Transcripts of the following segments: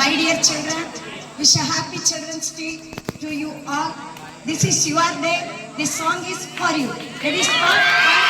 My dear children, wish a happy Children's Day to you all. This is your day. This song is for you. It is for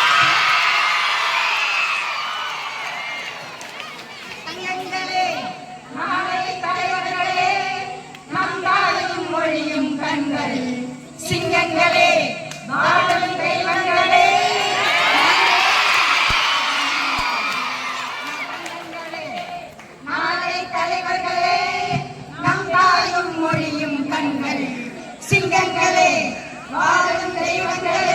Olha, que.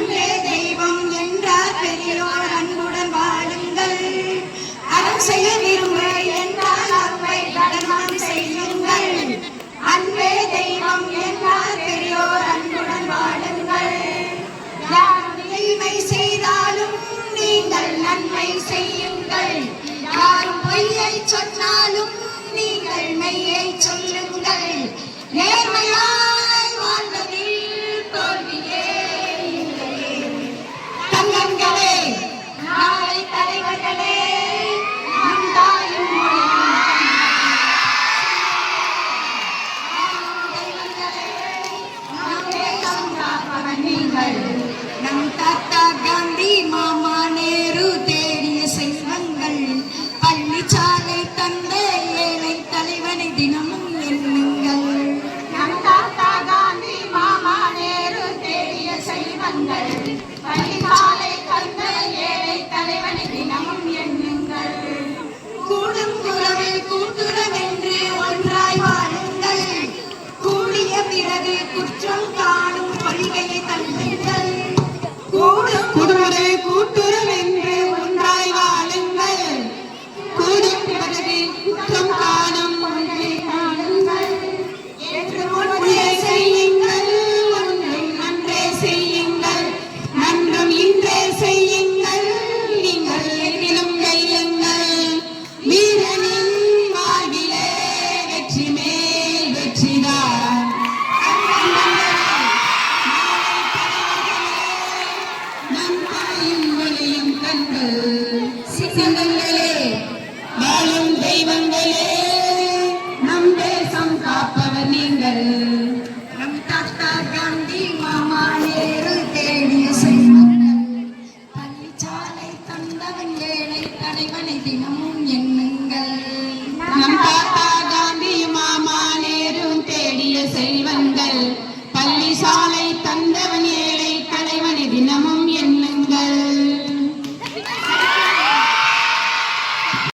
Amén. 今天一家 futuro melhor. சிங்கங்களே மேலும் தெய்வங்களே தந்தவன் ஏழை தலைவனை தினமும் எண்ணுங்கள். நம் தாத்தா காந்தி மாமா தேடிய செல்வங்கள். பள்ளிசாலை தந்தவன்